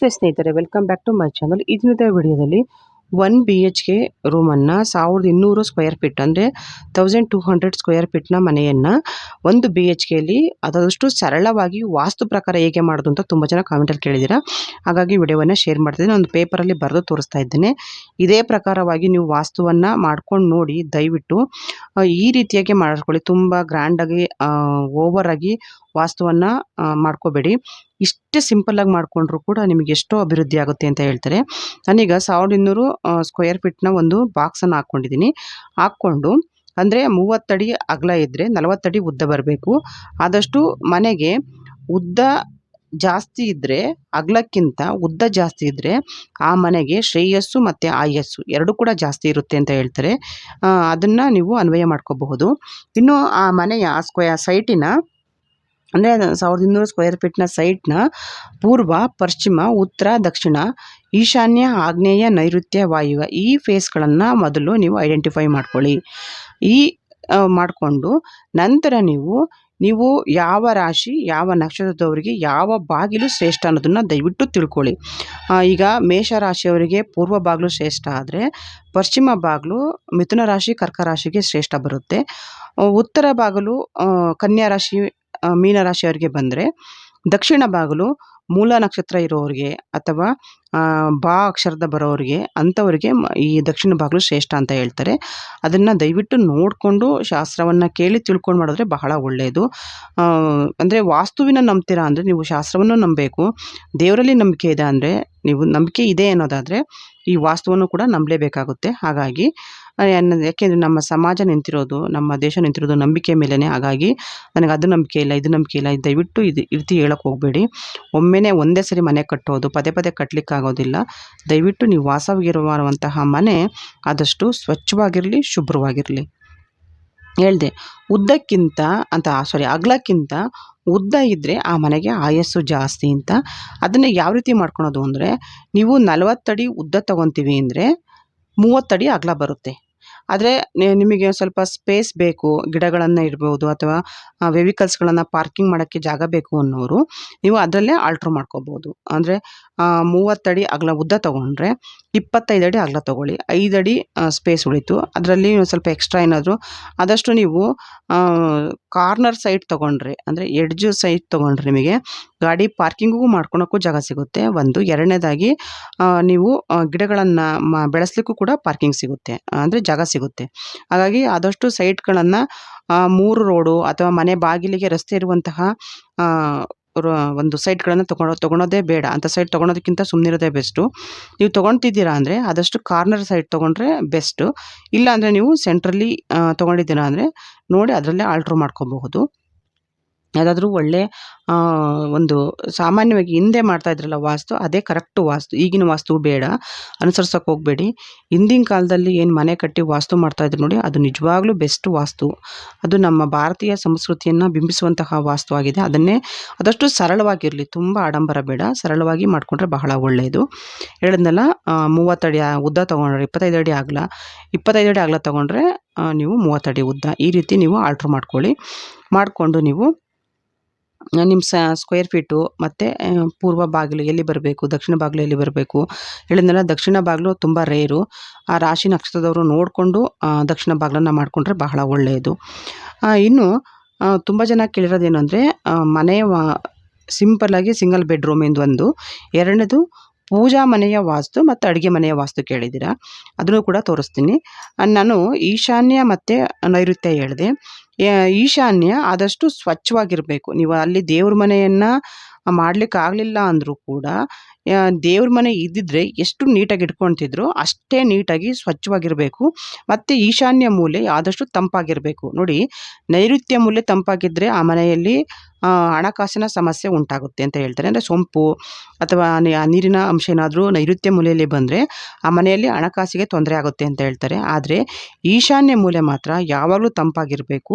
ಸ್ನೇಹಿತರೆ welcome back to my channel ಇದನ್ನ ವಿಡಿಯೋದಲ್ಲಿ ಒನ್ ಬಿ ಎಚ್ ಕೆ ರೂಮನ್ನು ಸಾವಿರದ ಇನ್ನೂರು ಸ್ಕ್ವೇರ್ ಫೀಟ್ ಅಂದರೆ ತೌಸಂಡ್ ಟೂ ಹಂಡ್ರೆಡ್ ಸ್ಕ್ವೇರ್ ಫೀಟ್ನ ಮನೆಯನ್ನು ಒಂದು ಬಿ ಎಚ್ ಕೆಯಲ್ಲಿ ಅದಷ್ಟು ಸರಳವಾಗಿ ವಾಸ್ತು ಪ್ರಕಾರ ಹೇಗೆ ಮಾಡೋದು ಅಂತ ತುಂಬ ಜನ ಕಾಮೆಂಟಲ್ಲಿ ಕೇಳಿದ್ದೀರಾ ಹಾಗಾಗಿ ವಿಡಿಯೋವನ್ನು ಶೇರ್ ಮಾಡ್ತಿದ್ದೀನಿ. ಒಂದು ಪೇಪರಲ್ಲಿ ಬರೆದು ತೋರಿಸ್ತಾ ಇದ್ದೇನೆ. ಇದೇ ಪ್ರಕಾರವಾಗಿ ನೀವು ವಾಸ್ತುವನ್ನು ಮಾಡ್ಕೊಂಡು ನೋಡಿ ದಯವಿಟ್ಟು ಈ ರೀತಿಯಾಗಿ ಮಾಡ್ಕೊಳ್ಳಿ. ತುಂಬ ಗ್ರ್ಯಾಂಡಾಗಿ ಓವರ್ ಆಗಿ ವಾಸ್ತುವನ್ನು ಮಾಡ್ಕೋಬೇಡಿ. ಇಷ್ಟು ಸಿಂಪಲ್ಲಾಗಿ ಮಾಡಿಕೊಂಡ್ರು ಕೂಡ ನಿಮಗೆ ಎಷ್ಟೋ ಅಭಿವೃದ್ಧಿ ಆಗುತ್ತೆ ಅಂತ ಹೇಳ್ತಾರೆ. ನಾನೀಗ ಸಾವಿರದ ಇನ್ನೂರು ಸ್ಕ್ವೇರ್ ಫೀಟ್ನ ಒಂದು ಬಾಕ್ಸನ್ನು ಹಾಕ್ಕೊಂಡಿದ್ದೀನಿ ಹಾಕ್ಕೊಂಡು, ಅಂದರೆ ಮೂವತ್ತಡಿ ಅಗಲ ಇದ್ದರೆ ನಲವತ್ತಡಿ ಉದ್ದ ಬರಬೇಕು. ಆದಷ್ಟು ಮನೆಗೆ ಉದ್ದ ಜಾಸ್ತಿ ಇದ್ದರೆ ಅಗಲಕ್ಕಿಂತ ಉದ್ದ ಜಾಸ್ತಿ ಇದ್ದರೆ ಆ ಮನೆಗೆ ಶ್ರೇಯಸ್ಸು ಮತ್ತು ಆಯಸ್ಸು ಎರಡೂ ಕೂಡ ಜಾಸ್ತಿ ಇರುತ್ತೆ ಅಂತ ಹೇಳ್ತಾರೆ. ಅದನ್ನು ನೀವು ಅನ್ವಯ ಮಾಡ್ಕೋಬಹುದು. ಇನ್ನು ಆ ಮನೆಯ ಸ್ಕ್ವಯ ಸೈಟಿನ ಅಂದರೆ ಸಾವಿರದ ಇನ್ನೂರು ಸ್ಕ್ವೇರ್ ಫೀಟ್ನ ಸೈಟ್ನ ಪೂರ್ವ, ಪಶ್ಚಿಮ, ಉತ್ತರ, ದಕ್ಷಿಣ, ಈಶಾನ್ಯ, ಆಗ್ನೇಯ, ನೈಋತ್ಯ ವಾಯುವ್ಯ ಈ ಫೇಸ್ಗಳನ್ನು ಮೊದಲು ನೀವು ಐಡೆಂಟಿಫೈ ಮಾಡ್ಕೊಳ್ಳಿ. ಈ ಮಾಡಿಕೊಂಡು ನಂತರ ನೀವು ನೀವು ಯಾವ ರಾಶಿ, ಯಾವ ನಕ್ಷತ್ರದವರಿಗೆ ಯಾವ ಬಾಗಿಲು ಶ್ರೇಷ್ಠ ಅನ್ನೋದನ್ನು ದಯವಿಟ್ಟು ತಿಳ್ಕೊಳ್ಳಿ. ಈಗ ಮೇಷ ರಾಶಿಯವರಿಗೆ ಪೂರ್ವ ಬಾಗಿಲು ಶ್ರೇಷ್ಠ ಆದರೆ ಪಶ್ಚಿಮ ಬಾಗಿಲು ಮಿಥುನ ರಾಶಿ, ಕರ್ಕ ರಾಶಿಗೆ ಶ್ರೇಷ್ಠ ಬರುತ್ತೆ. ಉತ್ತರ ಬಾಗಿಲು ಕನ್ಯಾ ರಾಶಿ ಮೀನರಾಶಿಯವರಿಗೆ ಮೀನ ರಾಶಿಯವರಿಗೆ ಬಂದರೆ, ದಕ್ಷಿಣ ಬಾಗಿಲು ಮೂಲ ನಕ್ಷತ್ರ ಇರೋರಿಗೆ ಅಥವಾ ಬಾ ಅಕ್ಷರದ ಬರೋರಿಗೆ ಅಂಥವ್ರಿಗೆ ಈ ದಕ್ಷಿಣ ಬಾಗಿಲು ಶ್ರೇಷ್ಠ ಅಂತ ಹೇಳ್ತಾರೆ. ಅದನ್ನು ದಯವಿಟ್ಟು ನೋಡಿಕೊಂಡು ಶಾಸ್ತ್ರವನ್ನು ಕೇಳಿ ತಿಳ್ಕೊಂಡು ಮಾಡಿದ್ರೆ ಬಹಳ ಒಳ್ಳೆಯದು ಅಂದರೆ ವಾಸ್ತುವಿನ ನಂಬ್ತೀರಾ ಅಂದರೆ ನೀವು ಶಾಸ್ತ್ರವನ್ನು ನಂಬಬೇಕು. ದೇವರಲ್ಲಿ ನಂಬಿಕೆ ಇದೆ ಅಂದರೆ, ನೀವು ನಂಬಿಕೆ ಇದೆ ಅನ್ನೋದಾದರೆ ಈ ವಾಸ್ತುವನ್ನು ಕೂಡ ನಂಬಲೇಬೇಕಾಗುತ್ತೆ. ಹಾಗಾಗಿ ಯಾಕೆಂದರೆ ನಮ್ಮ ಸಮಾಜ ನಿಂತಿರೋದು, ನಮ್ಮ ದೇಶ ನಿಂತಿರೋದು ನಂಬಿಕೆ ಮೇಲೇ ಹಾಗಾಗಿ ನನಗೆ ಅದು ನಂಬಿಕೆ ಇಲ್ಲ, ಇದು ನಂಬಿಕೆ ಇಲ್ಲ. ದಯವಿಟ್ಟು ಇದು ರೀತಿ ಹೇಳೋಕೆ ಹೋಗಬೇಡಿ. ಒಮ್ಮೆನೇ ಒಂದೇ ಸರಿ ಮನೆ ಕಟ್ಟೋದು, ಪದೇ ಪದೇ ಕಟ್ಟಲಿಕ್ಕಾಗೋದಿಲ್ಲ ದಯವಿಟ್ಟು ನೀವು ವಾಸವಾಗಿರುವಂತಹ ಮನೆ ಆದಷ್ಟು ಸ್ವಚ್ಛವಾಗಿರಲಿ, ಶುಭ್ರವಾಗಿರಲಿ. ಹೇಳ್ದೆ, ಉದ್ದಕ್ಕಿಂತ ಅಂತ ಸಾರಿ ಅಗ್ಲಕ್ಕಿಂತ ಉದ್ದ ಇದ್ದರೆ ಆ ಮನೆಗೆ ಆಯಸ್ಸು ಜಾಸ್ತಿ ಅಂತ. ಅದನ್ನು ಯಾವ ರೀತಿ ಮಾಡ್ಕೊಳೋದು ಅಂದರೆ, ನೀವು ನಲವತ್ತಡಿ ಉದ್ದ ತೊಗೊತೀವಿ ಅಂದರೆ, ಮೂವತ್ತಡಿ ಅಗಲ ಬರುತ್ತೆ. ಆದರೆ ನಿಮಗೆ ಸ್ವಲ್ಪ ಸ್ಪೇಸ್ ಬೇಕು, ಗಿಡಗಳನ್ನು ಇಡ್ಬೋದು ಅಥವಾ ವೆಹಿಕಲ್ಸ್ಗಳನ್ನು ಪಾರ್ಕಿಂಗ್ ಮಾಡೋಕ್ಕೆ ಜಾಗ ಬೇಕು ಅನ್ನೋರು, ನೀವು ಅದರಲ್ಲೇ ಆಲ್ಟ್ರ್ ಮಾಡ್ಕೋಬೋದು. ಅಂದರೆ ಮೂವತ್ತಡಿ ಅಗಲ ಉದ್ದ ತೊಗೊಂಡ್ರೆ ಇಪ್ಪತ್ತೈದು ಅಡಿ ಅಗಲ ತೊಗೊಳ್ಳಿ. ಐದು ಅಡಿ ಸ್ಪೇಸ್ ಉಳಿತು. ಅದರಲ್ಲಿ ಒಂದು ಸ್ವಲ್ಪ ಎಕ್ಸ್ಟ್ರಾ ಏನಾದರೂ, ಆದಷ್ಟು ನೀವು ಕಾರ್ನರ್ ಸೈಡ್ ತೊಗೊಂಡ್ರೆ, ಅಂದರೆ ಎಡ್ಜು ಸೈಡ್ ತೊಗೊಂಡ್ರೆ ನಿಮಗೆ ಗಾಡಿ ಪಾರ್ಕಿಂಗಿಗೂ ಮಾಡ್ಕೊಳಕ್ಕೂ ಜಾಗ ಸಿಗುತ್ತೆ. ಒಂದು, ಎರಡನೇದಾಗಿ ನೀವು ಗಿಡಗಳನ್ನು ಮ, ಬೆಳೆಸ್ಲಿಕ್ಕೂ ಕೂಡ ಪಾರ್ಕಿಂಗ್ ಸಿಗುತ್ತೆ, ಅಂದರೆ ಜಾಗ ಸಿಗುತ್ತೆ. ಹಾಗಾಗಿ ಆದಷ್ಟು ಸೈಟ್ಗಳನ್ನು ಮೂರು ರೋಡು ಅಥವಾ ಮನೆ ಬಾಗಿಲಿಗೆ ರಸ್ತೆ ಇರುವಂತಹ ಒಂದು ಸೈಟ್ಗಳನ್ನು ತೊಗೊಳೋ ತೊಗೊಳೋದೇ ಬೇಡ. ಅಂಥ ಸೈಟ್ ತೊಗೊಳೋದಕ್ಕಿಂತ ಸುಮ್ಮನಿರೋದೇ ಬೆಸ್ಟು ನೀವು ತೊಗೊಳ್ತಿದ್ದೀರಾ ಅಂದರೆ ಆದಷ್ಟು ಕಾರ್ನರ್ ಸೈಟ್ ತೊಗೊಂಡ್ರೆ ಬೆಸ್ಟು ಇಲ್ಲ ಅಂದರೆ ನೀವು ಸೆಂಟ್ರಲ್ಲಿ ತೊಗೊಂಡಿದ್ದೀರಾ ಅಂದರೆ ನೋಡಿ ಅದರಲ್ಲೇ ಆಲ್ಟ್ರ್ ಮಾಡ್ಕೋಬಹುದು. ಯಾವುದಾದ್ರೂ ಒಳ್ಳೆ ಒಂದು ಸಾಮಾನ್ಯವಾಗಿ ಹಿಂದೆ ಮಾಡ್ತಾ ಇದ್ರಲ್ಲ ವಾಸ್ತು, ಅದೇ ಕರೆಕ್ಟು ವಾಸ್ತು, ಈಗಿನ ವಾಸ್ತು ಬೇಡ. ಅನುಸರ್ಸೋಕೆ ಹೋಗಬೇಡಿ. ಹಿಂದಿನ ಕಾಲದಲ್ಲಿ ಏನು ಮನೆ ಕಟ್ಟಿ ವಾಸ್ತು ಮಾಡ್ತಾ ಇದ್ರು ನೋಡಿ, ಅದು ನಿಜವಾಗ್ಲೂ ಬೆಸ್ಟ್ ವಾಸ್ತು. ಅದು ನಮ್ಮ ಭಾರತೀಯ ಸಂಸ್ಕೃತಿಯನ್ನು ಬಿಂಬಿಸುವಂತಹ ವಾಸ್ತು ಆಗಿದೆ. ಅದನ್ನೇ ಆದಷ್ಟು ಸರಳವಾಗಿರಲಿ, ತುಂಬ ಆಡಂಬರ ಬೇಡ. ಸರಳವಾಗಿ ಮಾಡಿಕೊಂಡ್ರೆ ಬಹಳ ಒಳ್ಳೆಯದು ಹೇಳಿದ್ನಲ್ಲ ಮೂವತ್ತಡಿ ಉದ್ದ ತೊಗೊಂಡ್ರೆ ಇಪ್ಪತ್ತೈದು ಅಡಿ ಆಗಲ? ಇಪ್ಪತ್ತೈದು ಅಡಿ ಆಗಲ ತೊಗೊಂಡ್ರೆ ನೀವು ಮೂವತ್ತಡಿ ಉದ್ದ. ಈ ರೀತಿ ನೀವು ಆರ್ಡ್ರ್ ಮಾಡ್ಕೊಳ್ಳಿ. ಮಾಡಿಕೊಂಡು ನೀವು ನಿಮ್ಮ ಸ ಸ್ಕ್ವೇರ್ ಫೀಟು ಮತ್ತು ಪೂರ್ವ ಬಾಗಿಲು ಎಲ್ಲಿ ಬರಬೇಕು, ದಕ್ಷಿಣ ಬಾಗಿಲು ಎಲ್ಲಿ ಬರಬೇಕು? ಹೇಳಿದ್ನಲ್ಲ, ದಕ್ಷಿಣ ಬಾಗಿಲು ತುಂಬ ರೇರು ಆ ರಾಶಿ ನಕ್ಷತ್ರದವರು ನೋಡಿಕೊಂಡು ದಕ್ಷಿಣ ಬಾಗಿಲನ್ನು ಮಾಡಿಕೊಂಡ್ರೆ ಬಹಳ ಒಳ್ಳೆಯದು. ಇನ್ನು ತುಂಬ ಜನ ಕೇಳಿರೋದೇನು ಅಂದರೆ ಮನೆ ಸಿಂಪಲ್ಲಾಗಿ ಸಿಂಗಲ್ ಬೆಡ್ರೂಮಿಂದು ಒಂದು. ಎರಡನೇದು ಪೂಜಾ ಮನೆಯ ವಾಸ್ತು ಮತ್ತು ಅಡುಗೆ ಮನೆಯ ವಾಸ್ತು ಕೇಳಿದ್ದೀರಾ? ಅದನ್ನು ಕೂಡ ತೋರಿಸ್ತೀನಿ. ನಾನು ಈಶಾನ್ಯ ಮತ್ತು ನೈಋತ್ಯ ಹೇಳಿದೆ. ಈಶಾನ್ಯ ಆದಷ್ಟು ಸ್ವಚ್ಛವಾಗಿರಬೇಕು. ನೀವು ಅಲ್ಲಿ ದೇವ್ರ ಮನೆಯನ್ನು ಮಾಡಲಿಕ್ಕಾಗಲಿಲ್ಲ ಅಂದರೂ ಕೂಡ ದೇವ್ರ ಮನೆ ಇದ್ದಿದ್ರೆ ಎಷ್ಟು ನೀಟಾಗಿ ಇಟ್ಕೊಳ್ತಿದ್ರು, ಅಷ್ಟೇ ನೀಟಾಗಿ ಸ್ವಚ್ಛವಾಗಿರಬೇಕು. ಮತ್ತು ಈಶಾನ್ಯ ಮೂಲೆ ಆದಷ್ಟು ತಂಪಾಗಿರಬೇಕು. ನೋಡಿ, ನೈಋತ್ಯ ಮೂಲೆ ತಂಪಾಗಿದ್ದರೆ ಆ ಮನೆಯಲ್ಲಿ ಹಣಕಾಸಿನ ಸಮಸ್ಯೆ ಉಂಟಾಗುತ್ತೆ ಅಂತ ಹೇಳ್ತಾರೆ. ಅಂದರೆ ಸೊಂಪು ಅಥವಾ ನೀರಿನ ಅಂಶ ಏನಾದರೂ ನೈಋತ್ಯ ಮೂಲೆಯಲ್ಲಿ ಬಂದರೆ ಆ ಮನೆಯಲ್ಲಿ ಹಣಕಾಸಿಗೆ ತೊಂದರೆ ಆಗುತ್ತೆ ಅಂತ ಹೇಳ್ತಾರೆ. ಆದರೆ ಈಶಾನ್ಯ ಮೂಲೆ ಮಾತ್ರ ಯಾವಾಗಲೂ ತಂಪಾಗಿರಬೇಕು.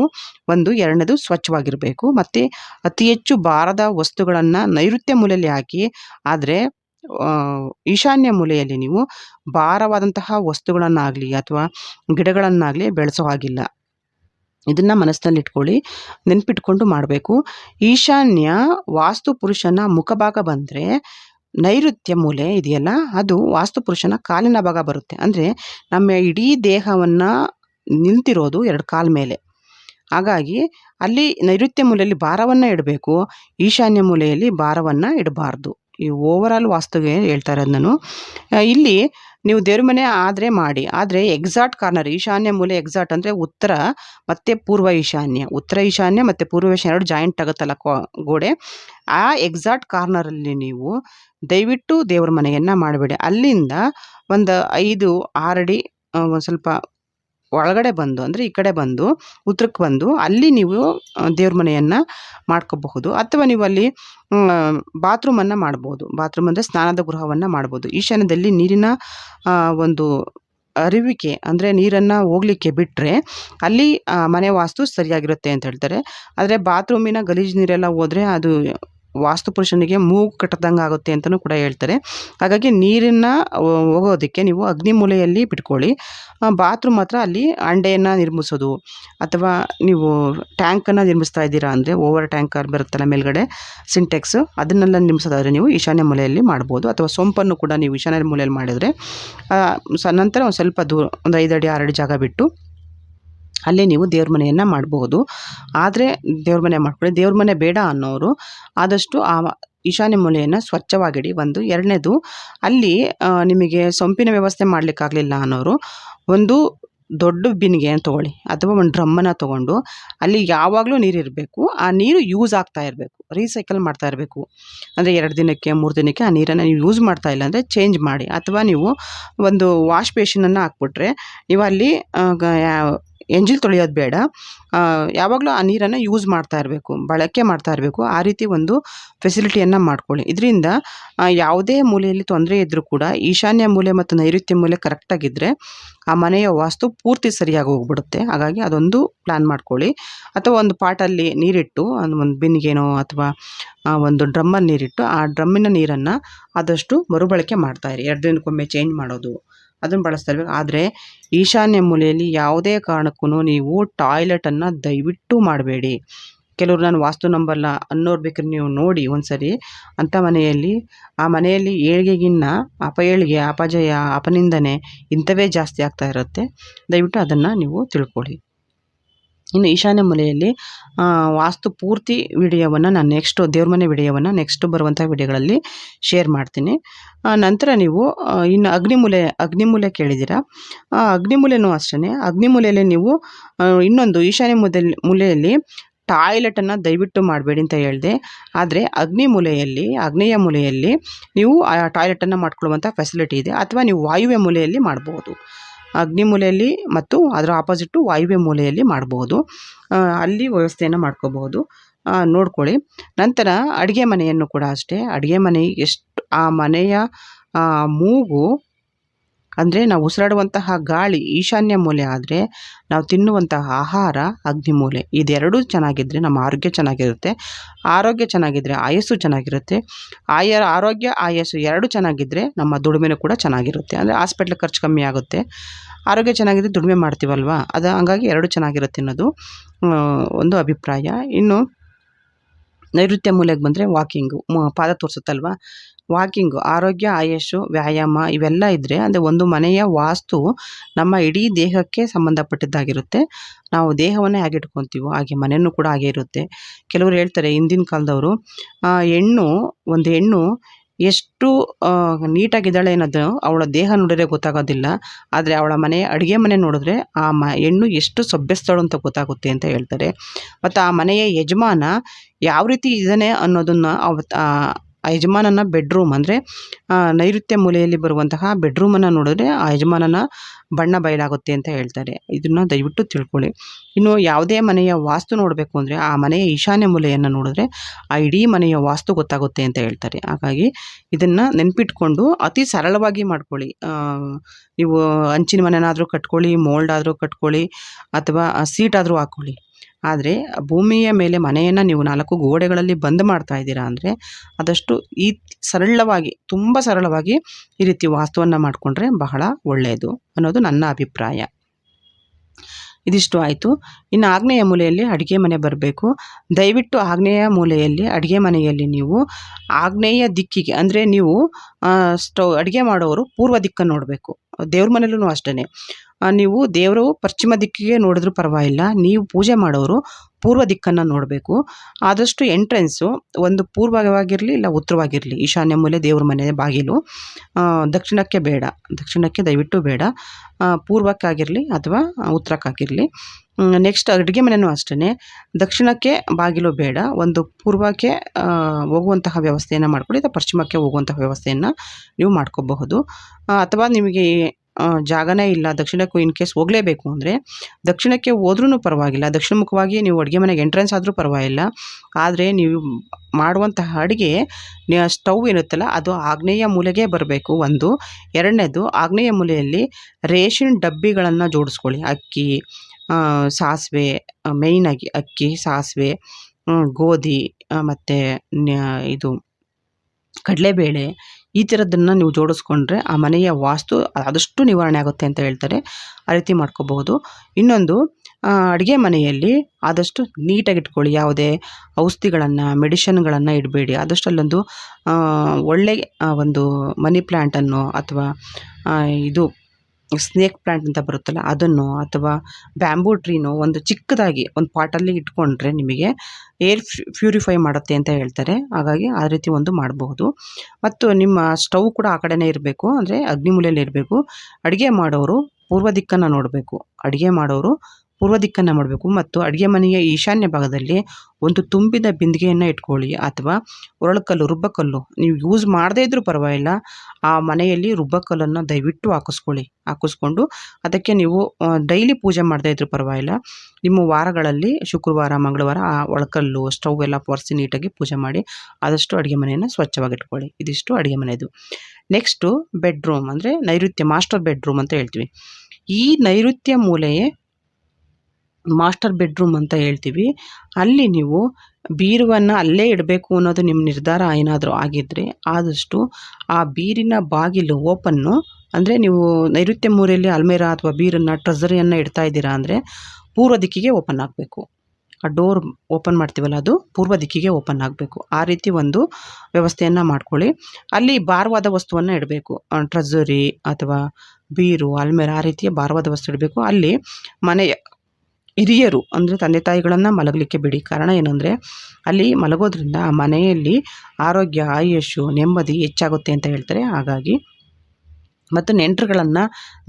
ಒಂದು, ಎರಡನೇದು ಸ್ವಚ್ಛವಾಗಿರಬೇಕು. ಮತ್ತು ಅತಿ ಹೆಚ್ಚು ಭಾರದ ವಸ್ತುಗಳನ್ನು ನೈಋತ್ಯ ಮೂಲೆಯಲ್ಲಿ ಹಾಕಿ, ಆದರೆ ಈಶಾನ್ಯ ಮೂಲೆಯಲ್ಲಿ ನೀವು ಭಾರವಾದಂತಹ ವಸ್ತುಗಳನ್ನಾಗಲಿ ಅಥವಾ ಗಿಡಗಳನ್ನಾಗಲಿ ಬೆಳೆಸೋ ಹಾಗಿಲ್ಲ. ಇದನ್ನು ಮನಸ್ಸಿನಲ್ಲಿಟ್ಕೊಳ್ಳಿ, ನೆನ್ಪಿಟ್ಕೊಂಡು ಮಾಡಬೇಕು. ಈಶಾನ್ಯ ವಾಸ್ತು ಪುರುಷನ ಮುಖಭಾಗ ಬಂದರೆ ನೈಋತ್ಯ ಮೂಲೆ ಇದೆಯಲ್ಲ, ಅದು ವಾಸ್ತುಪುರುಷನ ಕಾಲಿನ ಭಾಗ ಬರುತ್ತೆ. ಅಂದರೆ ನಮ್ಮ ಇಡೀ ದೇಹವನ್ನು ನಿಂತಿರೋದು ಎರಡು ಕಾಲ ಮೇಲೆ. ಹಾಗಾಗಿ ಅಲ್ಲಿ ನೈಋತ್ಯ ಮೂಲೆಯಲ್ಲಿ ಭಾರವನ್ನು ಇಡಬೇಕು, ಈಶಾನ್ಯ ಮೂಲೆಯಲ್ಲಿ ಭಾರವನ್ನು ಇಡಬಾರ್ದು. ಈ ಓವರಾಲ್ ವಾಸ್ತುಗೆ ಹೇಳ್ತಾ ಇರೋದು ನಾನು. ಇಲ್ಲಿ ನೀವು ದೇವ್ರ ಮನೆ ಆದರೆ ಮಾಡಿ, ಆದರೆ ಎಕ್ಸಾಕ್ಟ್ ಕಾರ್ನರ್ ಈಶಾನ್ಯ ಮೂಲೆ ಎಕ್ಸಾಕ್ಟ್ ಅಂದರೆ ಉತ್ತರ, ಮತ್ತು ಪೂರ್ವ ಈಶಾನ್ಯ, ಉತ್ತರ ಈಶಾನ್ಯ ಮತ್ತು ಪೂರ್ವ ಈಶಾನ್ಯ ಎರಡು ಜಾಯಿಂಟ್ ಆಗುತ್ತಲ್ಲ ಗೋಡೆ. ಆ ಎಕ್ಸಾಕ್ಟ್ ಕಾರ್ನರಲ್ಲಿ ನೀವು ದಯವಿಟ್ಟು ದೇವ್ರ ಮನೆಯನ್ನು ಮಾಡಬೇಡಿ. ಅಲ್ಲಿಂದ ಒಂದು ಐದು, ಆರಡಿ ಒಂದು ಸ್ವಲ್ಪ ಒಳಗಡೆ ಬಂದು, ಅಂದರೆ ಈ ಕಡೆ ಬಂದು, ಉತ್ತರಕ್ಕೆ ಬಂದು, ಅಲ್ಲಿ ನೀವು ದೇವ್ರ ಮನೆಯನ್ನು ಮಾಡ್ಕೋಬಹುದು. ಅಥವಾ ನೀವು ಅಲ್ಲಿ ಬಾತ್ರೂಮನ್ನು ಮಾಡ್ಬೋದು. ಬಾತ್ರೂಮ್ ಅಂದರೆ ಸ್ನಾನದ ಗೃಹವನ್ನು ಮಾಡ್ಬೋದು. ಈಶಾನ್ಯದಲ್ಲಿ ನೀರಿನ ಒಂದು ಅರಿವಿಕೆ, ಅಂದರೆ ನೀರನ್ನು ಹೋಗ್ಲಿಕ್ಕೆ ಬಿಟ್ಟರೆ ಅಲ್ಲಿ ಮನೆ ವಾಸ್ತು ಸರಿಯಾಗಿರುತ್ತೆ ಅಂತ ಹೇಳ್ತಾರೆ. ಆದರೆ ಬಾತ್ರೂಮಿನ ಗಲೀಜು ನೀರೆಲ್ಲ ಹೋದರೆ ಅದು ವಾಸ್ತು ಪುರುಷನಿಗೆ ಮೂಗು ಕಟ್ಟದಂಗೆ ಆಗುತ್ತೆ ಅಂತಲೂ ಕೂಡ ಹೇಳ್ತಾರೆ. ಹಾಗಾಗಿ ನೀರನ್ನು ಹೋಗೋದಕ್ಕೆ ನೀವು ಅಗ್ನಿ ಮೂಲೆಯಲ್ಲಿ ಬಿಟ್ಕೊಳ್ಳಿ. ಬಾತ್ರೂಮ್ ಹತ್ರ ಅಲ್ಲಿ ಅಂಡೆಯನ್ನು ನಿರ್ಮಿಸೋದು. ಅಥವಾ ನೀವು ಟ್ಯಾಂಕನ್ನು ನಿರ್ಮಿಸ್ತಾ ಇದ್ದೀರಾ ಅಂದರೆ ಓವರ್ ಟ್ಯಾಂಕರ್ ಬರುತ್ತಲ್ಲ ಮೇಲ್ಗಡೆ ಸಿಂಟೆಕ್ಸ್ ಅದನ್ನೆಲ್ಲ ನಿರ್ಮಿಸೋದಾದರೆ ನೀವು ಈಶಾನ್ಯ ಮೂಲೆಯಲ್ಲಿ ಮಾಡ್ಬೋದು. ಅಥವಾ ಸೊಂಪನ್ನು ಕೂಡ ನೀವು ಈಶಾನ್ಯ ಮೂಲೆಯಲ್ಲಿ ಮಾಡಿದರೆ ಆ, ನಂತರ ಒಂದು ಸ್ವಲ್ಪ ದೂರ ಒಂದು ಐದು ಅಡಿ ಆರು ಅಡಿ ಜಾಗ ಬಿಟ್ಟು ಅಲ್ಲೇ ನೀವು ದೇವ್ರ ಮನೆಯನ್ನು ಮಾಡಬಹುದು. ಆದರೆ ದೇವ್ರ ಮನೆ ಮಾಡ್ಕೊಳ್ಳಿ ದೇವ್ರ ಮನೆ ಬೇಡ ಅನ್ನೋರು ಆದಷ್ಟು ಆ ಈಶಾನ್ಯ ಮೂಲೆಯನ್ನು ಸ್ವಚ್ಛವಾಗಿಡಿ. ಒಂದು ಎರಡನೇದು, ಅಲ್ಲಿ ನಿಮಗೆ ಸೊಂಪಿನ ವ್ಯವಸ್ಥೆ ಮಾಡಲಿಕ್ಕಾಗಲಿಲ್ಲ ಅನ್ನೋರು ಒಂದು ದೊಡ್ಡ ಬಿನ್ಗೆ ತೊಗೊಳ್ಳಿ. ಅಥವಾ ಒಂದು ಡ್ರಮ್ಮನ್ನು ತೊಗೊಂಡು ಅಲ್ಲಿ ಯಾವಾಗಲೂ ನೀರು ಇರಬೇಕು. ಆ ನೀರು ಯೂಸ್ ಆಗ್ತಾ ಇರಬೇಕು. ರೀಸೈಕಲ್ ಮಾಡ್ತಾ ಇರಬೇಕು. ಅಂದರೆ ಎರಡು ದಿನಕ್ಕೆ, ಮೂರು ದಿನಕ್ಕೆ ಆ ನೀರನ್ನು ನೀವು ಯೂಸ್ ಮಾಡ್ತಾ ಇಲ್ಲ ಅಂದರೆ ಚೇಂಜ್ ಮಾಡಿ. ಅಥವಾ ನೀವು ಒಂದು ವಾಶ್ ಬೇಷನನ್ನು ಹಾಕ್ಬಿಟ್ರೆ ನೀವು ಅಲ್ಲಿ ಎಂಜಿಲ್ ತೊಳೆಯೋದು ಬೇಡ. ಯಾವಾಗಲೂ ಆ ನೀರನ್ನು ಯೂಸ್ ಮಾಡ್ತಾ ಇರಬೇಕು, ಬಳಕೆ ಮಾಡ್ತಾ ಇರಬೇಕು. ಆ ರೀತಿ ಒಂದು ಫೆಸಿಲಿಟಿಯನ್ನು ಮಾಡ್ಕೊಳ್ಳಿ. ಇದರಿಂದ ಯಾವುದೇ ಮೂಲೆಯಲ್ಲಿ ತೊಂದರೆ ಇದ್ದರೂ ಕೂಡ, ಈಶಾನ್ಯ ಮೂಲೆ ಮತ್ತು ನೈಋತ್ಯ ಮೂಲೆ ಕರೆಕ್ಟಾಗಿದ್ದರೆ ಆ ಮನೆಯ ವಾಸ್ತು ಪೂರ್ತಿ ಸರಿಯಾಗಿ ಹೋಗ್ಬಿಡುತ್ತೆ. ಹಾಗಾಗಿ ಅದೊಂದು ಪ್ಲ್ಯಾನ್ ಮಾಡ್ಕೊಳ್ಳಿ. ಅಥವಾ ಒಂದು ಪಾಟಲ್ಲಿ ನೀರಿಟ್ಟು ಅದು ಒಂದು ಬಿನ್ನಿಗೇನೋ ಅಥವಾ ಒಂದು ಡ್ರಮ್ಮಲ್ಲಿ ನೀರಿಟ್ಟು, ಆ ಡ್ರಮ್ಮಿನ ನೀರನ್ನು ಆದಷ್ಟು ಮರುಬಳಕೆ ಮಾಡ್ತಾಯಿರಿ ಎರಡು ದಿನಕ್ಕೊಮ್ಮೆ ಚೇಂಜ್ ಮಾಡೋದು. ಅದನ್ನು ಬಳಸ್ತಾ ಇರಬೇಕು. ಆದರೆ ಈಶಾನ್ಯ ಮೂಲೆಯಲ್ಲಿ ಯಾವುದೇ ಕಾರಣಕ್ಕೂ ನೀವು ಟಾಯ್ಲೆಟನ್ನು ದಯವಿಟ್ಟು ಮಾಡಬೇಡಿ. ಕೆಲವರು ನಾನು ವಾಸ್ತು ನಂಬಲ್ಲ ಅನ್ನೋರು ಬೇಕಾದ್ರೆ ನೀವು ನೋಡಿ ಒಂದ್ಸರಿ. ಅಂಥ ಮನೆಯಲ್ಲಿ, ಆ ಮನೆಯಲ್ಲಿ ಏಳಿಗೆಗಿನ್ನ ಅಪಏಳಿಗೆ ಅಪಜಯ, ಅಪನಿಂದನೆ ಇಂಥವೇ ಜಾಸ್ತಿ ಆಗ್ತಾ ಇರುತ್ತೆ. ದಯವಿಟ್ಟು ಅದನ್ನು ನೀವು ತಿಳ್ಕೊಳ್ಳಿ. ಇನ್ನು ಈಶಾನ್ಯ ಮೂಲೆಯಲ್ಲಿ ವಾಸ್ತು ಪೂರ್ತಿ ವಿಡಿಯೋವನ್ನು ನಾನು ನೆಕ್ಸ್ಟು ದೇವ್ರ ಮನೆ ವಿಡಿಯೋವನ್ನು ನೆಕ್ಸ್ಟ್ ಬರುವಂಥ ವಿಡಿಯೋಗಳಲ್ಲಿ ಶೇರ್ ಮಾಡ್ತೀನಿ. ನಂತರ ನೀವು ಇನ್ನು ಅಗ್ನಿಮೂಲೆ ಅಗ್ನಿಮೂಲೆ ಕೇಳಿದ್ದೀರಾ? ಅಗ್ನಿಮೂಲೆನೂ ಅಷ್ಟೇ ಅಗ್ನಿಮೂಲೆಯಲ್ಲಿ ನೀವು ಇನ್ನೊಂದು ಈಶಾನ್ಯ ಮೂಲೆಯಲ್ಲಿ ಮೂಲೆಯಲ್ಲಿ ಟಾಯ್ಲೆಟನ್ನು ದಯವಿಟ್ಟು ಮಾಡಬೇಡಿ ಅಂತ ಹೇಳಿದೆ. ಆದರೆ ಅಗ್ನಿ ಮೂಲೆಯಲ್ಲಿ, ಅಗ್ನೇಯ ಮೂಲೆಯಲ್ಲಿ ನೀವು, ಆ ಟಾಯ್ಲೆಟನ್ನು ಮಾಡ್ಕೊಳ್ಳುವಂಥ ಫೆಸಿಲಿಟಿ ಇದೆ. ಅಥವಾ ನೀವು ವಾಯುವ್ಯ ಮೂಲೆಯಲ್ಲಿ ಮಾಡ್ಬೋದು. ಅಗ್ನಿ ಮೂಲೆಯಲ್ಲಿ ಮತ್ತು ಅದರ ಆಪೋಸಿಟ್ಟು ವಾಯುವ್ಯ ಮೂಲೆಯಲ್ಲಿ ಮಾಡಬಹುದು ಅಲ್ಲಿ ವ್ಯವಸ್ಥೆಯನ್ನು ಮಾಡ್ಕೋಬಹುದು. ನೋಡ್ಕೊಳ್ಳಿ. ನಂತರ ಅಡುಗೆ ಮನೆಯನ್ನು ಕೂಡ ಅಷ್ಟೇ. ಅಡುಗೆ ಮನೆ ಎಷ್ಟು, ಆ ಮನೆಯ ಮೂಗು ಅಂದರೆ ನಾವು ಉಸಿರಾಡುವಂತಹ ಗಾಳಿ ಈಶಾನ್ಯ ಮೂಲೆ ಆದರೆ ನಾವು ತಿನ್ನುವಂತಹ ಆಹಾರ ಅಗ್ನಿ ಮೂಲೆ. ಇದೆರಡೂ ಚೆನ್ನಾಗಿದ್ದರೆ ನಮ್ಮ ಆರೋಗ್ಯ ಚೆನ್ನಾಗಿರುತ್ತೆ. ಆರೋಗ್ಯ ಚೆನ್ನಾಗಿದ್ದರೆ ಆಯಸ್ಸು ಚೆನ್ನಾಗಿರುತ್ತೆ. ಆಯ, ಆರೋಗ್ಯ, ಆಯಸ್ಸು ಎರಡು ಚೆನ್ನಾಗಿದ್ದರೆ ನಮ್ಮ ದುಡಿಮೆನೂ ಕೂಡ ಚೆನ್ನಾಗಿರುತ್ತೆ. ಅಂದರೆ ಹಾಸ್ಪಿಟ್ಲ್ ಖರ್ಚು ಕಮ್ಮಿ ಆಗುತ್ತೆ. ಆರೋಗ್ಯ ಚೆನ್ನಾಗಿದ್ದರೆ ದುಡಿಮೆ ಮಾಡ್ತೀವಲ್ವ? ಅದು ಹಂಗಾಗಿ ಎರಡು ಚೆನ್ನಾಗಿರುತ್ತೆ ಅನ್ನೋದು ಒಂದು ಅಭಿಪ್ರಾಯ. ಇನ್ನು ನೈಋತ್ಯ ಮೂಲೆಗೆ ಬಂದರೆ ವಾಕಿಂಗು ಪಾದ ತೋರಿಸುತ್ತಲ್ವ? ವಾಕಿಂಗು, ಆರೋಗ್ಯ, ಆಯಸ್ಸು, ವ್ಯಾಯಾಮ ಇವೆಲ್ಲ ಇದ್ದರೆ ಅಂದರೆ ಒಂದು ಮನೆಯ ವಾಸ್ತು ನಮ್ಮ ಇಡೀ ದೇಹಕ್ಕೆ ಸಂಬಂಧಪಟ್ಟಿದ್ದಾಗಿರುತ್ತೆ. ನಾವು ದೇಹವನ್ನೇ ಹಾಗೆ ಇಟ್ಕೊತೀವೋ ಹಾಗೆ ಮನೆಯೂ ಕೂಡ ಹಾಗೆ ಇರುತ್ತೆ. ಕೆಲವರು ಹೇಳ್ತಾರೆ ಹಿಂದಿನ ಕಾಲದವರು ಹೆಣ್ಣು, ಒಂದು ಹೆಣ್ಣು ಎಷ್ಟು ನೀಟಾಗಿದ್ದಾಳೆ ಅನ್ನೋದು ಅವಳ ದೇಹ ನೋಡಿದ್ರೆ ಗೊತ್ತಾಗೋದಿಲ್ಲ. ಆದರೆ ಅವಳ ಮನೆ, ಅಡುಗೆ ಮನೆ ನೋಡಿದ್ರೆ ಆ ಮ, ಹೆಣ್ಣು ಎಷ್ಟು ಸಭ್ಯಸ್ಥಳು ಅಂತ ಗೊತ್ತಾಗುತ್ತೆ ಅಂತ ಹೇಳ್ತಾರೆ. ಮತ್ತು ಆ ಮನೆಯ ಯಜಮಾನ ಯಾವ ರೀತಿ ಇದ್ದಾನೆ ಅನ್ನೋದನ್ನು ಅವತ್ತು ಆ ಯಜಮಾನನ ಬೆಡ್ರೂಮ್ ಅಂದರೆ ನೈಋತ್ಯ ಮೂಲೆಯಲ್ಲಿ ಬರುವಂತಹ ಬೆಡ್ರೂಮನ್ನು ನೋಡಿದ್ರೆ ಆ ಯಜಮಾನನ ಬಣ್ಣ ಬಯಲಾಗುತ್ತೆ ಅಂತ ಹೇಳ್ತಾರೆ. ಇದನ್ನು ದಯವಿಟ್ಟು ತಿಳ್ಕೊಳ್ಳಿ. ಇನ್ನು ಯಾವುದೇ ಮನೆಯ ವಾಸ್ತು ನೋಡಬೇಕು ಅಂದರೆ ಆ ಮನೆಯ ಈಶಾನ್ಯ ಮೂಲೆಯನ್ನು ನೋಡಿದ್ರೆ ಆ ಇಡೀ ಮನೆಯ ವಾಸ್ತು ಗೊತ್ತಾಗುತ್ತೆ ಅಂತ ಹೇಳ್ತಾರೆ. ಹಾಗಾಗಿ ಇದನ್ನು ನೆನ್ಪಿಟ್ಕೊಂಡು ಅತಿ ಸರಳವಾಗಿ ಮಾಡ್ಕೊಳ್ಳಿ. ನೀವು ಹಂಚಿನ ಮನೆನಾದರೂ ಕಟ್ಕೊಳ್ಳಿ ಮೋಲ್ಡ್ ಆದರೂ ಕಟ್ಕೊಳ್ಳಿ, ಅಥವಾ ಸೀಟ್ ಆದರೂ ಹಾಕ್ಕೊಳ್ಳಿ ಆದರೆ ಭೂಮಿಯ ಮೇಲೆ ಮನೆಯನ್ನು ನೀವು ನಾಲ್ಕು ಗೋಡೆಗಳಲ್ಲಿ ಬಂದ್ ಮಾಡ್ತಾ ಇದ್ದೀರಾ ಅಂದರೆ ಆದಷ್ಟು ಈ ಸರಳವಾಗಿ, ತುಂಬ ಸರಳವಾಗಿ ಈ ರೀತಿ ವಾಸ್ತುವನ್ನು ಮಾಡಿಕೊಂಡ್ರೆ ಬಹಳ ಒಳ್ಳೆಯದು ಅನ್ನೋದು ನನ್ನ ಅಭಿಪ್ರಾಯ. ಇದಿಷ್ಟು ಆಯಿತು. ಇನ್ನು ಆಗ್ನೇಯ ಮೂಲೆಯಲ್ಲಿ ಅಡುಗೆ ಮನೆ ಬರಬೇಕು. ದಯವಿಟ್ಟು ಆಗ್ನೇಯ ಮೂಲೆಯಲ್ಲಿ, ಅಡುಗೆ ಮನೆಯಲ್ಲಿ ನೀವು ಆಗ್ನೇಯ ದಿಕ್ಕಿಗೆ, ಅಂದರೆ ನೀವು ಸ್ಟೌ, ಅಡುಗೆ ಮಾಡೋರು ಪೂರ್ವ ದಿಕ್ಕನ್ನು ನೋಡಬೇಕು. ದೇವ್ರ ಮನೆಯಲ್ಲೂ ಅಷ್ಟೇ ನೀವು ದೇವರು ಪಶ್ಚಿಮ ದಿಕ್ಕಿಗೆ ನೋಡಿದ್ರು ಪರವಾಗಿಲ್ಲ. ನೀವು ಪೂಜೆ ಮಾಡೋರು ಪೂರ್ವ ದಿಕ್ಕನ್ನು ನೋಡಬೇಕು. ಆದಷ್ಟು ಎಂಟ್ರೆನ್ಸು ಒಂದು ಪೂರ್ವವಾಗಿರಲಿ ಇಲ್ಲ ಉತ್ತರವಾಗಿರಲಿ, ಈಶಾನ್ಯ ಮೂಲೆ ದೇವ್ರ ಮನೆ ಬಾಗಿಲು ದಕ್ಷಿಣಕ್ಕೆ ಬೇಡ. ದಕ್ಷಿಣಕ್ಕೆ ದಯವಿಟ್ಟು ಬೇಡ. ಪೂರ್ವಕ್ಕಾಗಿರಲಿ ಅಥವಾ ಉತ್ತರಕ್ಕಾಗಿರಲಿ. ನೆಕ್ಸ್ಟ್ ಅಡುಗೆ ಮನೆಯೂ ಅಷ್ಟೇ ದಕ್ಷಿಣಕ್ಕೆ ಬಾಗಿಲು ಬೇಡ. ಒಂದು ಪೂರ್ವಕ್ಕೆ ಹೋಗುವಂತಹ ವ್ಯವಸ್ಥೆಯನ್ನು ಮಾಡ್ಕೊಳ್ಳಿ ಅಥವಾ ಪಶ್ಚಿಮಕ್ಕೆ ಹೋಗುವಂತಹ ವ್ಯವಸ್ಥೆಯನ್ನು ನೀವು ಮಾಡ್ಕೋಬಹುದು. ಅಥವಾ ನಿಮಗೆ ಜಾಗನೇ ಇಲ್ಲ. ದಕ್ಷಿಣಕ್ಕೂ ಇನ್ ಕೇಸ್ ಹೋಗಲೇಬೇಕು ಅಂದರೆ ದಕ್ಷಿಣಕ್ಕೆ ಹೋದ್ರೂ ಪರವಾಗಿಲ್ಲ. ದಕ್ಷಿಣ ಮುಖವಾಗಿ ನೀವು ಅಡುಗೆ ಮನೆಗೆ ಎಂಟ್ರೆನ್ಸ್ ಆದರೂ ಪರವಾಗಿಲ್ಲ. ಆದರೆ ನೀವು ಮಾಡುವಂತಹ ಅಡುಗೆ ಸ್ಟವ್ ಇರುತ್ತಲ್ಲ ಅದು ಆಗ್ನೇಯ ಮೂಲೆಗೆ ಬರಬೇಕು. ಒಂದು. ಎರಡನೇದು, ಆಗ್ನೇಯ ಮೂಲೆಯಲ್ಲಿ ರೇಷನ್ ಡಬ್ಬಿಗಳನ್ನು ಜೋಡಿಸ್ಕೊಳ್ಳಿ. ಅಕ್ಕಿ ಸಾಸಿವೆ ಮೇಯ್ನಾಗಿ ಅಕ್ಕಿ, ಸಾಸಿವೆ ಗೋಧಿ ಮತ್ತು ಇದು ಕಡಲೆಬೇಳೆ ಈ ಥರದ್ದನ್ನು ನೀವು ಜೋಡಿಸ್ಕೊಂಡ್ರೆ ಆ ಮನೆಯ ವಾಸ್ತು ಆದಷ್ಟು ನಿವಾರಣೆ ಆಗುತ್ತೆ ಅಂತ ಹೇಳ್ತಾರೆ. ಆ ರೀತಿ ಮಾಡ್ಕೋಬಹುದು. ಇನ್ನೊಂದು ಅಡುಗೆ ಮನೆಯಲ್ಲಿ ಆದಷ್ಟು ನೀಟಾಗಿ ಇಟ್ಕೊಳ್ಳಿ. ಯಾವುದೇ ಔಷಧಿಗಳನ್ನು ಮೆಡಿಷನ್ಗಳನ್ನು ಇಡಬೇಡಿ. ಆದಷ್ಟು ಅಲ್ಲೊಂದು ಆ, ಒಳ್ಳೆ ಒಂದು ಮನಿ ಪ್ಲ್ಯಾಂಟನ್ನು ಅಥವಾ ಇದು ಸ್ನೇಕ್ ಪ್ಲ್ಯಾಂಟ್ ಅಂತ ಬರುತ್ತಲ್ಲ, ಅದನ್ನು ಅಥವಾ ಬ್ಯಾಂಬೂ ಟ್ರೀನೋ ಒಂದು ಚಿಕ್ಕದಾಗಿ ಒಂದು ಪಾಟಲ್ಲಿ ಇಟ್ಕೊಂಡ್ರೆ ನಿಮಗೆ ಏರ್ ಪ್ಯೂರಿಫೈ ಮಾಡುತ್ತೆ ಅಂತ ಹೇಳ್ತಾರೆ. ಹಾಗಾಗಿ ಆ ರೀತಿ ಒಂದು ಮಾಡಬಹುದು ಮತ್ತು ನಿಮ್ಮ ಸ್ಟವ್ ಕೂಡ ಆ ಕಡೆನೇ ಇರಬೇಕು. ಅಂದರೆ ಅಗ್ನಿಮೂಲೆಯಲ್ಲಿ ಇರಬೇಕು. ಅಡುಗೆ ಮಾಡೋರು ಪೂರ್ವ ದಿಕ್ಕನ್ನು ನೋಡಬೇಕು. ಅಡುಗೆ ಮಾಡೋರು ಪೂರ್ವ ದಿಕ್ಕನ್ನು ಮಾಡಬೇಕು. ಮತ್ತು ಅಡುಗೆ ಮನೆಯ ಈಶಾನ್ಯ ಭಾಗದಲ್ಲಿ ಒಂದು ತುಂಬಿದ ಬಿಂದಿಗೆಯನ್ನು ಇಟ್ಕೊಳ್ಳಿ ಅಥವಾ ಒರಳುಕಲ್ಲು ರುಬ್ಬಕಲ್ಲು ನೀವು ಯೂಸ್ ಮಾಡದೇ ಇದ್ದರೂ ಪರವಾಗಿಲ್ಲ. ಆ ಮನೆಯಲ್ಲಿ ರುಬ್ಬಕಲ್ಲನ್ನು ದಯವಿಟ್ಟು ಹಾಕಿಸ್ಕೊಳ್ಳಿ. ಹಾಕಿಸ್ಕೊಂಡು ಅದಕ್ಕೆ ನೀವು ಡೈಲಿ ಪೂಜೆ ಮಾಡದೇ ಇದ್ದರೂ ಪರವಾಗಿಲ್ಲ. ನಿಮ್ಮ ವಾರಗಳಲ್ಲಿ ಶುಕ್ರವಾರ, ಮಂಗಳವಾರ ಆ ಒಳಕಲ್ಲು, ಸ್ಟವ್ ಎಲ್ಲ ಒರೆಸಿ ನೀಟಾಗಿ ಪೂಜೆ ಮಾಡಿ ಆದಷ್ಟು ಅಡುಗೆ ಮನೆಯನ್ನು ಸ್ವಚ್ಛವಾಗಿ ಇಟ್ಕೊಳ್ಳಿ ಇದಿಷ್ಟು ಅಡುಗೆ ಮನೆಯದು. ನೆಕ್ಸ್ಟು ಬೆಡ್ರೂಮ್ ಅಂದರೆ ನೈಋತ್ಯ ಮಾಸ್ಟರ್ ಬೆಡ್ರೂಮ್ ಅಂತ ಹೇಳ್ತೀವಿ. ಈ ನೈಋತ್ಯ ಮೂಲೆಯೇ ಮಾಸ್ಟರ್ ಬೆಡ್ರೂಮ್ ಅಂತ ಹೇಳ್ತೀವಿ. ಅಲ್ಲಿ ನೀವು ಬೀರುವನ್ನು ಅಲ್ಲೇ ಇಡಬೇಕು ಅನ್ನೋದು ನಿಮ್ಮ ನಿರ್ಧಾರ ಏನಾದರೂ ಆಗಿದ್ದರೆ ಆದಷ್ಟು ಆ ಬೀರಿನ ಬಾಗಿಲು ಓಪನ್ನು ಅಂದರೆ ನೀವು ನೈಋತ್ಯ ಮೂರೆಯಲ್ಲಿ ಅಲ್ಮೇರ ಅಥವಾ ಬೀರನ್ನು ಟ್ರೆಸರಿಯನ್ನು ಇಡ್ತಾ ಇದ್ದೀರಾ ಅಂದರೆ ಪೂರ್ವ ದಿಕ್ಕಿಗೆ ಓಪನ್ ಆಗಬೇಕು. ಆ ಡೋರ್ ಓಪನ್ ಮಾಡ್ತೀವಲ್ಲ ಅದು ಪೂರ್ವ ದಿಕ್ಕಿಗೆ ಓಪನ್ ಆಗಬೇಕು. ಆ ರೀತಿ ಒಂದು ವ್ಯವಸ್ಥೆಯನ್ನು ಮಾಡ್ಕೊಳ್ಳಿ. ಅಲ್ಲಿ ಭಾರವಾದ ವಸ್ತುವನ್ನು ಇಡಬೇಕು. ಟ್ರೆಸರಿ ಅಥವಾ ಬೀರು, ಅಲ್ಮೇರ ಆ ರೀತಿಯ ಭಾರವಾದ ವಸ್ತು ಇಡಬೇಕು. ಅಲ್ಲಿ ಮನೆಯ ಹಿರಿಯರು, ಅಂದರೆ ತಂದೆ ತಾಯಿಗಳನ್ನು ಮಲಗಲಿಕ್ಕೆ ಬಿಡಿ. ಕಾರಣ ಏನಂದರೆ, ಅಲ್ಲಿ ಮಲಗೋದ್ರಿಂದ ಆ ಮನೆಯಲ್ಲಿ ಆರೋಗ್ಯ ಆಯುಷು ನೆಮ್ಮದಿ ಹೆಚ್ಚಾಗುತ್ತೆ ಅಂತ ಹೇಳ್ತಾರೆ. ಹಾಗಾಗಿ ಮತ್ತು ನೆಂಟರುಗಳನ್ನು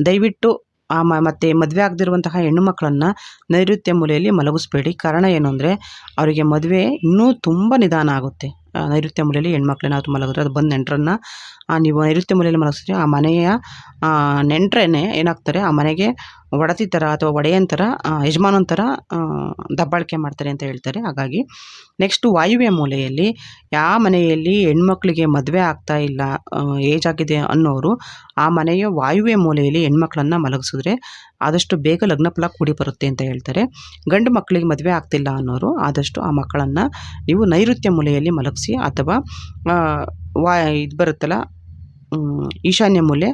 ದಯವಿಟ್ಟು ಆ ಮ, ಮತ್ತು ಮದುವೆ ಆಗದಿರುವಂತಹ ಹೆಣ್ಣು ಮಕ್ಕಳನ್ನು ನೈಋತ್ಯ ಮೂಲೆಯಲ್ಲಿ ಮಲಗಿಸ್ಬೇಡಿ. ಕಾರಣ ಏನು ಅಂದರೆ ಅವರಿಗೆ ಮದುವೆ ಇನ್ನೂ ತುಂಬ ನಿಧಾನ ಆಗುತ್ತೆ. ನೈಋತ್ಯ ಮೂಲೆಯಲ್ಲಿ ಹೆಣ್ಮಕ್ಳೇನಾದ್ರು ಮಲಗಿದ್ರೆ ಅದು ಬಂದು ನೆಂಟರನ್ನ ನೀವು ನೈಋತ್ಯ ಮೂಲೆಯಲ್ಲಿ ಮಲಗಿಸಿದ್ರೆ ಆ ಮನೆಯ ನೆಂಟರೇ ಏನಾಗ್ತಾರೆ, ಆ ಮನೆಗೆ ಒಡತಿ ಥರ ಅಥವಾ ಒಡೆಯನ್ ಥರ ಯಜಮಾನನ ಥರ ದಬ್ಬಾಳಿಕೆ ಮಾಡ್ತಾರೆ ಅಂತ ಹೇಳ್ತಾರೆ. ಹಾಗಾಗಿ ನೆಕ್ಸ್ಟು ವಾಯುವ್ಯ ಮೂಲೆಯಲ್ಲಿ ಯಾವ ಮನೆಯಲ್ಲಿ ಹೆಣ್ಮಕ್ಳಿಗೆ ಮದುವೆ ಆಗ್ತಾ ಇಲ್ಲ ಏಜ್ ಆಗಿದೆ ಅನ್ನೋರು, ಆ ಮನೆಯ ವಾಯುವ್ಯ ಮೂಲೆಯಲ್ಲಿ ಹೆಣ್ಮಕ್ಳನ್ನು ಮಲಗಿಸಿದ್ರೆ ಆದಷ್ಟು ಬೇಗ ಲಗ್ನ ಫಲ ಕೂಡಿ ಬರುತ್ತೆ ಅಂತ ಹೇಳ್ತಾರೆ. ಗಂಡು ಮಕ್ಕಳಿಗೆ ಮದುವೆ ಆಗ್ತಿಲ್ಲ ಅನ್ನೋರು ಆದಷ್ಟು ಆ ಮಕ್ಕಳನ್ನು ನೀವು ನೈಋತ್ಯ ಮೂಲೆಯಲ್ಲಿ ಮಲಗಿಸಿ ಅಥವಾ ವಾ, ಇದು ಬರುತ್ತಲ್ಲ ಈಶಾನ್ಯ ಮೂಲೆ,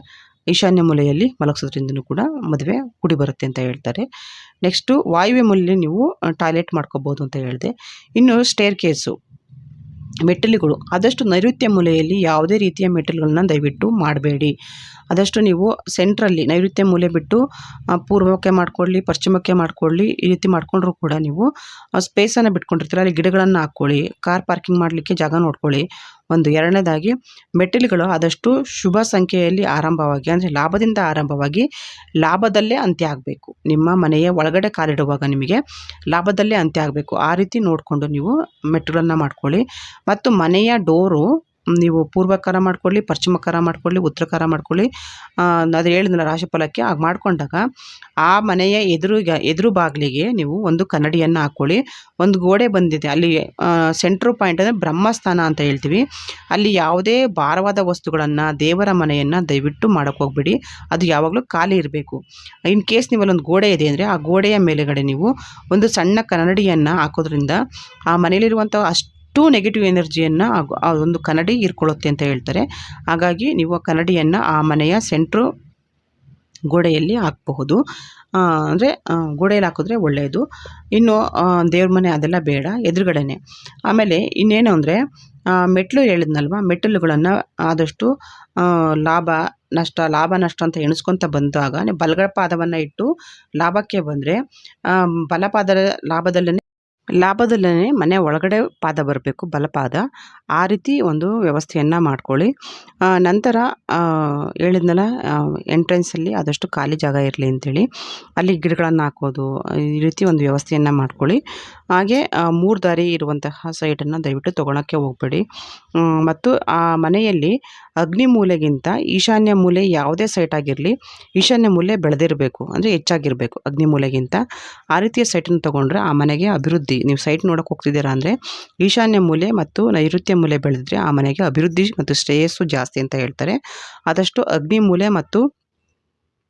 ಈಶಾನ್ಯ ಮೂಲೆಯಲ್ಲಿ ಮಲಗಿಸೋದ್ರಿಂದನೂ ಕೂಡ ಮದುವೆ ಕೂಡಿ ಬರುತ್ತೆ ಅಂತ ಹೇಳ್ತಾರೆ. ನೆಕ್ಸ್ಟು ವಾಯುವ್ಯ ಮೂಲೆಯಲ್ಲಿ ನೀವು ಟಾಯ್ಲೆಟ್ ಮಾಡ್ಕೋಬೋದು ಅಂತ ಹೇಳಿದೆ. ಇನ್ನು ಸ್ಟೇರ್ ಕೇಸು, ಮೆಟ್ಟಿಲುಗಳು, ಆದಷ್ಟು ನೈಋತ್ಯ ಮೂಲೆಯಲ್ಲಿ ಯಾವುದೇ ರೀತಿಯ ಮೆಟ್ಟಲುಗಳನ್ನ ದಯವಿಟ್ಟು ಮಾಡಬೇಡಿ. ಆದಷ್ಟು ನೀವು ಸೆಂಟ್ರಲ್ಲಿ ನೈಋತ್ಯ ಮೂಲೆ ಬಿಟ್ಟು ಪೂರ್ವಕ್ಕೆ ಮಾಡ್ಕೊಳ್ಳಿ, ಪಶ್ಚಿಮಕ್ಕೆ ಮಾಡ್ಕೊಳ್ಳಿ, ಈ ರೀತಿ ಮಾಡ್ಕೊಂಡ್ರೂ ಕೂಡ ನೀವು ಸ್ಪೇಸನ್ನು ಬಿಟ್ಕೊಂಡಿರ್ತೀರ. ಅಲ್ಲಿ ಗಿಡಗಳನ್ನು ಹಾಕ್ಕೊಳ್ಳಿ ಕಾರ್ ಪಾರ್ಕಿಂಗ್ ಮಾಡಲಿಕ್ಕೆ ಜಾಗ ನೋಡ್ಕೊಳ್ಳಿ. ಒಂದು ಎರಡನೇದಾಗಿ, ಮೆಟ್ಟಿಲುಗಳು ಆದಷ್ಟು ಶುಭ ಸಂಖ್ಯೆಯಲ್ಲಿ ಆರಂಭವಾಗಿ, ಅಂದರೆ ಲಾಭದಿಂದ ಆರಂಭವಾಗಿ ಲಾಭದಲ್ಲೇ ಅಂತ್ಯ ಆಗಬೇಕು. ನಿಮ್ಮ ಮನೆಯ ಒಳಗಡೆ ಕಾಲಿಡುವಾಗ ನಿಮಗೆ ಲಾಭದಲ್ಲೇ ಅಂತ್ಯ ಆಗಬೇಕು. ಆ ರೀತಿ ನೋಡಿಕೊಂಡು ನೀವು ಮೆಟ್ಟಿಲನ್ನು ಮಾಡ್ಕೊಳ್ಳಿ. ಮತ್ತು ಮನೆಯ ಡೋರು ನೀವು ಪೂರ್ವಕಾರ ಮಾಡ್ಕೊಳ್ಳಿ ಪಶ್ಚಿಮಕಾರ ಮಾಡ್ಕೊಳ್ಳಿ ಉತ್ತರಕಾರ ಮಾಡ್ಕೊಳ್ಳಿ. ಮಾಡಿಕೊಳ್ಳಿ ಅದು ಹೇಳಿದ್ನಲ್ಲ ರಾಶಿಫಲಕ್ಕೆ ಆಗ ಮಾಡ್ಕೊಂಡಾಗ ಆ ಮನೆಯ ಎದುರು ಎದುರು ಬಾಗಿಲಿಗೆ ನೀವು ಒಂದು ಕನ್ನಡಿಯನ್ನು ಹಾಕ್ಕೊಳ್ಳಿ ಒಂದು ಗೋಡೆ ಬಂದಿದೆ, ಅಲ್ಲಿ ಸೆಂಟ್ರ್ ಪಾಯಿಂಟ್ ಅಂದರೆ ಬ್ರಹ್ಮಸ್ಥಾನ ಅಂತ ಹೇಳ್ತೀವಿ. ಅಲ್ಲಿ ಯಾವುದೇ ಭಾರವಾದ ವಸ್ತುಗಳನ್ನು, ದೇವರ ಮನೆಯನ್ನು ದಯವಿಟ್ಟು ಮಾಡೋಕ್ಕೆ ಹೋಗ್ಬೇಡಿ. ಅದು ಯಾವಾಗಲೂ ಖಾಲಿ ಇರಬೇಕು. ಇನ್ ಕೇಸ್ ನೀವಲ್ಲೊಂದು ಗೋಡೆ ಇದೆ ಅಂದರೆ ಆ ಗೋಡೆಯ ಮೇಲುಗಡೆ ನೀವು ಒಂದು ಸಣ್ಣ ಕನ್ನಡಿಯನ್ನು ಹಾಕೋದ್ರಿಂದ ಆ ಮನೆಯಲ್ಲಿರುವಂಥ ಅಷ್ಟು ನೆಗೆಟಿವ್ ಎನರ್ಜಿಯನ್ನು ಆ ಒಂದು ಕನ್ನಡಿ ಹೀರ್ಕೊಳ್ಳುತ್ತೆ ಅಂತ ಹೇಳ್ತಾರೆ. ಹಾಗಾಗಿ ನೀವು ಆ ಕನ್ನಡಿಯನ್ನು ಆ ಮನೆಯ ಸೆಂಟ್ರು ಗೋಡೆಯಲ್ಲಿ ಹಾಕಬಹುದು. ಅಂದರೆ ಗೋಡೆಯಲ್ಲಿ ಹಾಕಿದ್ರೆ ಒಳ್ಳೆಯದು ಇನ್ನು ದೇವ್ರ ಮನೆ ಅದೆಲ್ಲ ಬೇಡ, ಎದುರುಗಡೆನೆ. ಆಮೇಲೆ ಇನ್ನೇನು ಅಂದರೆ ಮೆಟ್ಲು ಹೇಳಿದ್ನಲ್ವ? ಮೆಟ್ಟಿಲುಗಳನ್ನು ಆದಷ್ಟು ಲಾಭ, ನಷ್ಟ ಲಾಭ, ನಷ್ಟ ಅಂತ ಎಣಿಸ್ಕೊತ ಬಂದಾಗ ನೀವು ಪಾದವನ್ನು ಇಟ್ಟು ಲಾಭಕ್ಕೆ ಬಂದರೆ ಬಲಪಾದ ಲಾಭದಲ್ಲೇ ಲಾಭದಲ್ಲೇ ಮನೆ ಒಳಗಡೆ ಪಾದ ಬರಬೇಕು, ಬಲಪಾದ. ಆ ರೀತಿ ಒಂದು ವ್ಯವಸ್ಥೆಯನ್ನು ಮಾಡ್ಕೊಳ್ಳಿ. ನಂತರ ಹೇಳಿದ್ನಲ್ಲ ಎಂಟ್ರೆನ್ಸಲ್ಲಿ ಆದಷ್ಟು ಖಾಲಿ ಜಾಗ ಇರಲಿ ಅಂಥೇಳಿ ಅಲ್ಲಿ ಗಿಡಗಳನ್ನು ಹಾಕೋದು, ಈ ರೀತಿ ಒಂದು ವ್ಯವಸ್ಥೆಯನ್ನು ಮಾಡ್ಕೊಳ್ಳಿ. ಹಾಗೆ ಮೂರು ದಾರಿ ಇರುವಂತಹ ಸೈಟನ್ನು ದಯವಿಟ್ಟು ತೊಗೊಳಕ್ಕೆ ಹೋಗಬೇಡಿ. ಮತ್ತು ಆ ಮನೆಯಲ್ಲಿ ಅಗ್ನಿ ಮೂಲೆಗಿಂತ ಈಶಾನ್ಯ ಮೂಲೆ ಯಾವುದೇ ಸೈಟ್ ಆಗಿರಲಿ, ಈಶಾನ್ಯ ಮೂಲೆ ಬೆಳೆದಿರಬೇಕು, ಅಂದರೆ ಹೆಚ್ಚಾಗಿರಬೇಕು. ಅಗ್ನಿ ಮೂಲೆಗಿಂತ ಆ ರೀತಿಯ ಸೈಟನ್ನು ತೊಗೊಂಡ್ರೆ ಆ ಮನೆಗೆ ಅಭಿವೃದ್ಧಿ. ನೀವು ಸೈಟ್ ನೋಡೋಕೆ ಹೋಗ್ತಿದ್ದೀರಾ ಅಂದರೆ ಈಶಾನ್ಯ ಮೂಲೆ ಮತ್ತು ನೈಋತ್ಯ ಮೂಲೆ ಬೆಳೆದಿದ್ರೆ ಆ ಮನೆಗೆ ಅಭಿವೃದ್ಧಿ ಮತ್ತು ಶ್ರೇಯಸ್ಸು ಜಾಸ್ತಿ ಅಂತ ಹೇಳ್ತಾರೆ. ಆದಷ್ಟು ಅಗ್ನಿ ಮೂಲೆ ಮತ್ತು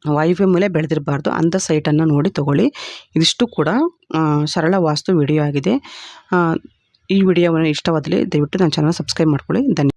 ವಾಯುವ್ಯ ಮೂಲೆ ಬೆಳೆದಿರಬಾರ್ದು. ಅಂಥ ಸೈಟನ್ನು ನೋಡಿ ತಗೊಳ್ಳಿ. ಇದಿಷ್ಟು ಕೂಡ ಸರಳ ವಾಸ್ತು ವಿಡಿಯೋ ಆಗಿದೆ. ಈ ವಿಡಿಯೋವನ್ನು ಇಷ್ಟವಾದಲ್ಲಿ ದಯವಿಟ್ಟು ನನ್ನ ಚಾನಲ್ ಸಬ್ಸ್ಕ್ರೈಬ್ ಮಾಡ್ಕೊಳ್ಳಿ. ಧನ್ಯ